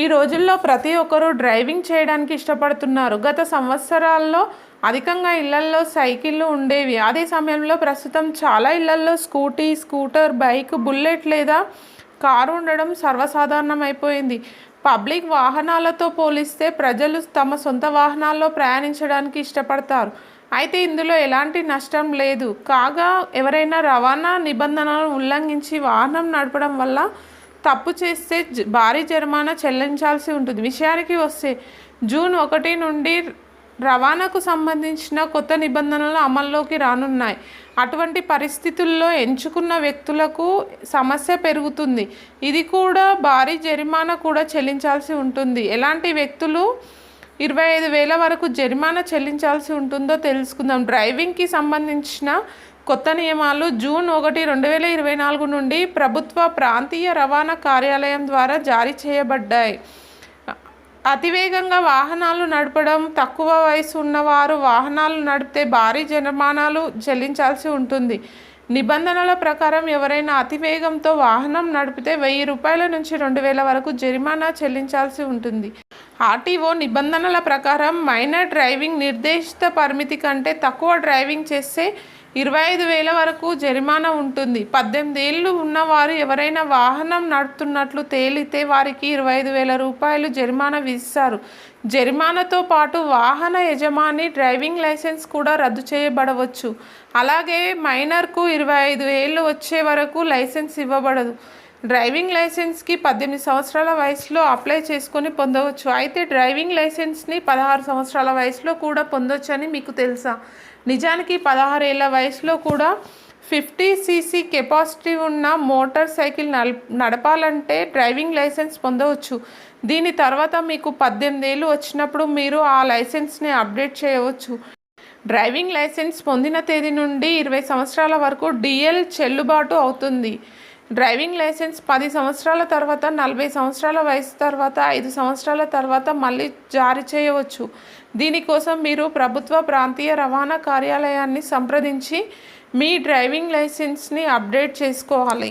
ఈ రోజుల్లో ప్రతి ఒక్కరూ డ్రైవింగ్ చేయడానికి ఇష్టపడుతున్నారు. గత సంవత్సరాల్లో అధికంగా ఇళ్ళల్లో సైకిళ్ళు ఉండేవి. అదే సమయంలో ప్రస్తుతం చాలా ఇళ్ళల్లో స్కూటీ స్కూటర్ బైక్ బుల్లెట్ లేదా కారు ఉండడం సర్వసాధారణం అయిపోయింది పబ్లిక్ వాహనాలతో పోలిస్తే ప్రజలు తమ సొంత వాహనాల్లో ప్రయాణించడానికి ఇష్టపడతారు. అయితే ఇందులో ఎలాంటి నష్టం లేదు. కాగా ఎవరైనా రవాణా నిబంధనలను ఉల్లంఘించి వాహనం నడపడం వల్ల తప్పు చేస్తే జ- భారీ జరిమానా చెల్లించాల్సి ఉంటుంది. విషయానికి వస్తే జూన్ ఒకటి నుండి రవాణాకు సంబంధించిన కొత్త నిబంధనలు అమల్లోకి రానున్నాయి. అటువంటి పరిస్థితుల్లో ఎంచుకున్న వ్యక్తులకు సమస్య పెరుగుతుంది. ఇది కూడా భారీ జరిమానా కూడా చెల్లించాల్సి ఉంటుంది. ఎలాంటి వ్యక్తులు ఇరవై ఐదు వేల వరకు జరిమానా చెల్లించాల్సి ఉంటుందో తెలుసుకుందాం. డ్రైవింగ్కి సంబంధించిన కొత్త నియమాలు జూన్ ఒకటి రెండు వేల ఇరవై నాలుగు నుండి ప్రభుత్వ ప్రాంతీయ రవాణా కార్యాలయం ద్వారా జారీ చేయబడ్డాయి. అతివేగంగా వాహనాలు నడపడం తక్కువ వయసు ఉన్నవారు వాహనాలు నడిపితే భారీ జరిమానాలు చెల్లించాల్సి ఉంటుంది. నిబంధనల ప్రకారం ఎవరైనా అతివేగంతో వాహనం నడిపితే వెయ్యి రూపాయల నుంచి రెండు వేల వరకు జరిమానా చెల్లించాల్సి ఉంటుంది. ఆర్టీఓ నిబంధనల ప్రకారం మైనర్ డ్రైవింగ్ నిర్దేశిత పరిమితి కంటే తక్కువ డ్రైవింగ్ చేస్తే ఇరవై ఐదు వేల వరకు జరిమానా ఉంటుంది. పద్దెనిమిది ఏళ్ళు ఉన్నవారు ఎవరైనా వాహనం నడుపుతున్నట్లు తేలితే వారికి ఇరవై ఐదు వేల రూపాయలు జరిమానా విధిస్తారు. జరిమానాతో పాటు వాహన యజమాని డ్రైవింగ్ లైసెన్స్ కూడా రద్దు చేయబడవచ్చు. అలాగే మైనర్కు ఇరవై ఐదు ఏళ్ళు వచ్చే వరకు లైసెన్స్ ఇవ్వబడదు. డ్రైవింగ్ లైసెన్స్కి పద్దెనిమిది సంవత్సరాల వయసులో అప్లై చేసుకొని పొందవచ్చు. అయితే డ్రైవింగ్ లైసెన్స్ని పదహారు సంవత్సరాల వయసులో కూడా పొందొచ్చని మీకు తెలుసా? నిజానికి పదహారేళ్ళ వయసులో కూడా ఫిఫ్టీ సీసీ కెపాసిటీ ఉన్న మోటార్ సైకిల్ నడపాలంటే డ్రైవింగ్ లైసెన్స్ పొందవచ్చు. దీని తర్వాత మీకు పద్దెనిమిది ఏళ్ళు వచ్చినప్పుడు మీరు ఆ లైసెన్స్ని అప్డేట్ చేయవచ్చు. డ్రైవింగ్ లైసెన్స్ పొందిన తేదీ నుండి ఇరవై సంవత్సరాల వరకు డిఎల్ చెల్లుబాటు అవుతుంది. డ్రైవింగ్ లైసెన్స్ పది సంవత్సరాల తర్వాత నలభై సంవత్సరాల వయసు తర్వాత ఐదు సంవత్సరాల తర్వాత మళ్ళీ జారీ చేయవచ్చు. దీనికోసం మీరు ప్రభుత్వ ప్రాంతీయ రవాణా కార్యాలయాన్ని సంప్రదించి మీ డ్రైవింగ్ లైసెన్స్ని అప్డేట్ చేసుకోవాలి.